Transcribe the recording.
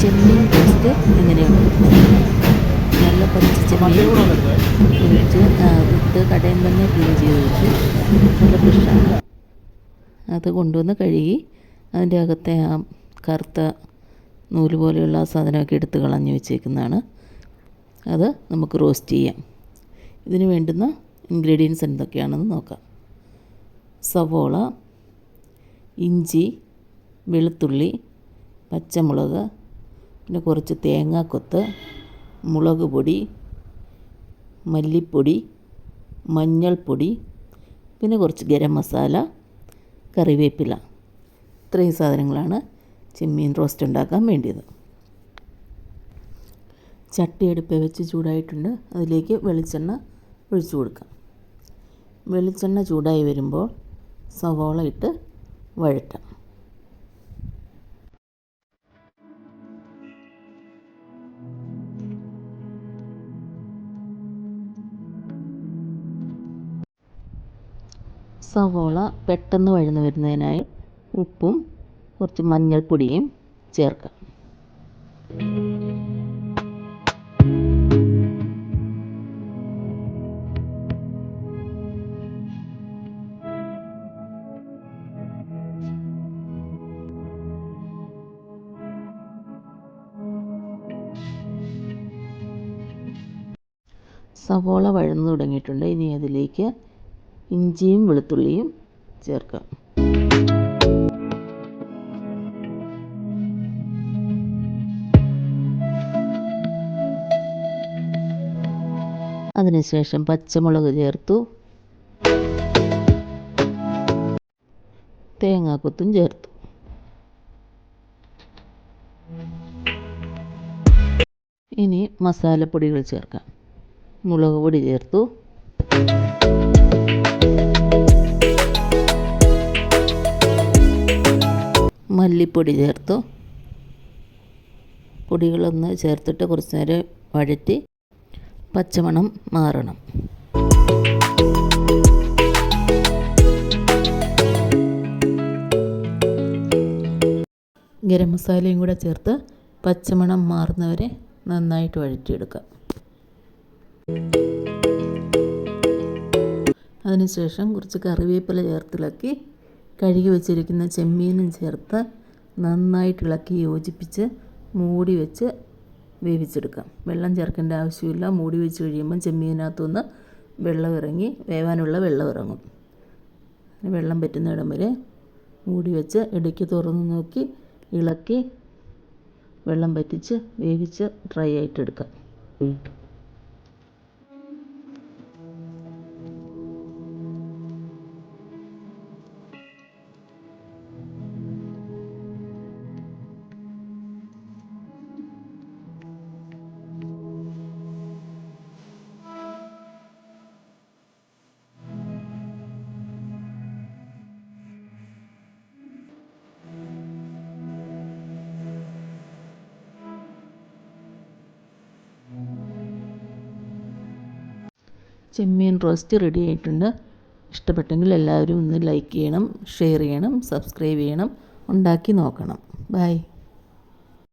ചെമ്മീൻ roast എങ്ങനെയാണ് നല്ല കുറച്ച് ചെമ്മീൻ. കുഴിച്ച് വിത്ത് കടയിൽ തന്നെ ക്ലീൻ ചെയ്ത് വെച്ച് നല്ല ഫ്രഷാണ് അത് കൊണ്ടുവന്ന് കഴുകി അതിന്റെ അകത്തെ ആ കറുത്ത നൂൽ പോലെയുള്ള ആ സാധനമൊക്കെ എടുത്ത് കളഞ്ഞു വെച്ചേക്കുന്നതാണ്. അത് നമുക്ക് റോസ്റ്റ് ചെയ്യാം. ഇതിന് വേണ്ടുന്ന ഇൻഗ്രീഡിയൻസ് എന്തൊക്കെയാണെന്ന് നോക്കാം. സവോള ഇഞ്ചി വെളുത്തുള്ളി പച്ചമുളക് പിന്നെ കുറച്ച് തേങ്ങാക്കൊത്ത് മുളക് പൊടി മല്ലിപ്പൊടി മഞ്ഞൾപ്പൊടി പിന്നെ കുറച്ച് ഗരം മസാല കറിവേപ്പില. ഇത്രയും സാധനങ്ങളാണ് ചെമ്മീൻ റോസ്റ്റ് ഉണ്ടാക്കാൻ വേണ്ടിയത്. ചട്ടി അടുപ്പ് വെച്ച് ചൂടായിട്ടുണ്ട്. അതിലേക്ക് വെളിച്ചെണ്ണ ഒഴിച്ചു കൊടുക്കാം. വെളിച്ചെണ്ണ ചൂടായി വരുമ്പോൾ സവോള ഇട്ട് വഴറ്റാം. സവോള പെട്ടെന്ന് വഴന്നു വരുന്നതിനായി ഉപ്പും കുറച്ച് മഞ്ഞൾപ്പൊടിയും ചേർക്കാം. സവോള വഴന്നു തുടങ്ങിയിട്ടുണ്ട്. ഇനി അതിലേക്ക് ഇഞ്ചിയും വെളുത്തുള്ളിയും ചേർക്കാം അതിനുശേഷം പച്ചമുളക് ചേർത്തു. തേങ്ങാക്കൊത്തും ചേർത്തു. ഇനി മസാലപ്പൊടികൾ ചേർക്കാം. മുളക് പൊടി ചേർത്തു. മല്ലിപ്പൊടി ചേർത്തു. പൊടികളൊന്ന് ചേർത്തിട്ട് കുറച്ച് നേരം വഴറ്റി പച്ചമണം മാറണം. ഗരം മസാലയും കൂടെ ചേർത്ത് പച്ചമണം മാറുന്നവരെ നന്നായിട്ട് വഴറ്റിയെടുക്കാം. അതിനുശേഷം കുറച്ച് കറിവേപ്പില ചേർത്തിളക്കി കഴുകി വെച്ചിരിക്കുന്ന ചെമ്മീനും ചേർത്ത് നന്നായിട്ട് ഇളക്കി യോജിപ്പിച്ച് മൂടി വെച്ച് വേവിച്ചെടുക്കാം. വെള്ളം ചേർക്കേണ്ട ആവശ്യമില്ല. മൂടി വെച്ച് കഴിയുമ്പം ചെമ്മീനകത്തുനിന്ന് വെള്ളം ഇറങ്ങി വേവാനുള്ള വെള്ളം ഇറങ്ങും. വെള്ളം പറ്റുന്നിടം വരെ മൂടി വെച്ച് ഇടയ്ക്ക് തുറന്ന് നോക്കി ഇളക്കി വെള്ളം പറ്റിച്ച് വേവിച്ച് ഡ്രൈ ആയിട്ട് ചെമ്മീൻ റോസ്റ്റ് റെഡി ആയിട്ടുണ്ട്. ഇഷ്ടപ്പെട്ടെങ്കിൽ എല്ലാവരും ഒന്ന് ലൈക്ക് ചെയ്യണം ഷെയർ ചെയ്യണം സബ്സ്ക്രൈബ് ചെയ്യണം ഉണ്ടാക്കി നോക്കണം. ബൈ.